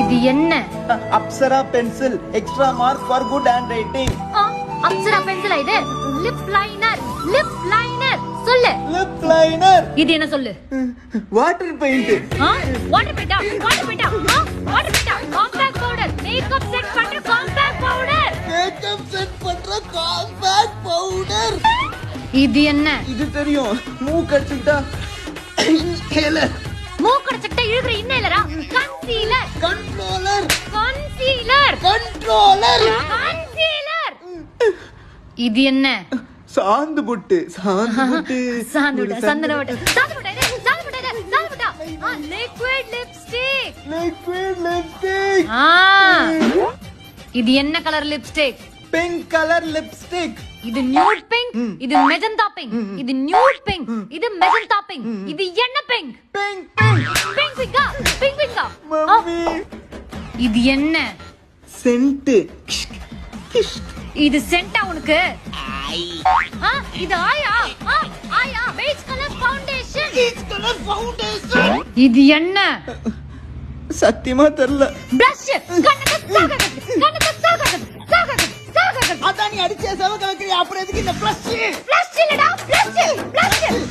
இது என்ன? Apsara pencil extra mark for good handwriting Apsara பென்சிலா இது? லிப் லைனர் லிப் லைனர் சொல்லு. லிப் லைனர் இது என்ன சொல்லு? வாட்டர் பெயிண்ட் வாட்டர் பெயிண்டா வாட்டர் பெயிண்டா வாட்டர் பெயிண்டா காம்பேக்ட் பவுடர் மேக்கப் செட் பண்ற காம்பேக்ட் பவுடர் மேக்கப் செட் பண்ற காம்பேக்ட் பவுடர் இது என்ன? இது தெரியும். மூக்கு அடிச்சுக்கிட்டா இன்ஹேலர் மூக்கடைச்சிட்ட இழுக்கிற இன்னலரா கண்ட்ரோலர் கன்சீலர் இது என்ன? சாந்து புட்டு சாந்து புட்டு. சாந்து விட்டா சந்தன விட்டா சாந்து இது சாந்து இது சாந்து விட்டா ஆ லிக்விட் லிப்ஸ்டிக் லிக்விட் லிப்ஸ்டிக் ஆ. இது என்ன colour lipstick pink colour lipstick இது நியூட் பிங்க் இது மெஜந்தா பிங்க் இது நியூட் பிங்க் இது மெஜந்தா பிங்க் இது என்ன பிங்க் பிங்க் பிங்க் பிங்க் பிங்கா பிங்க் இது என்ன? சென்ட் இது சென்டா உனக்கு? ஆ, இது ஆயா? ஆ, ஆயா beige colour foundation colour foundation இது என்ன? சத்தியமா தெரியல. பிரஷ் கண்ணுக்கு சாகறது. கண்ணுக்கு சாகறது. சாகறது. சாகறது. அதான் நீ அடிச்ச செவ கலக்கறி அப்புறம் எதுக்கு இந்த ப்ளஸ் ஃப்ளஷ் இல்லடா ஃப்ளஷ் ஃப்ளஷ்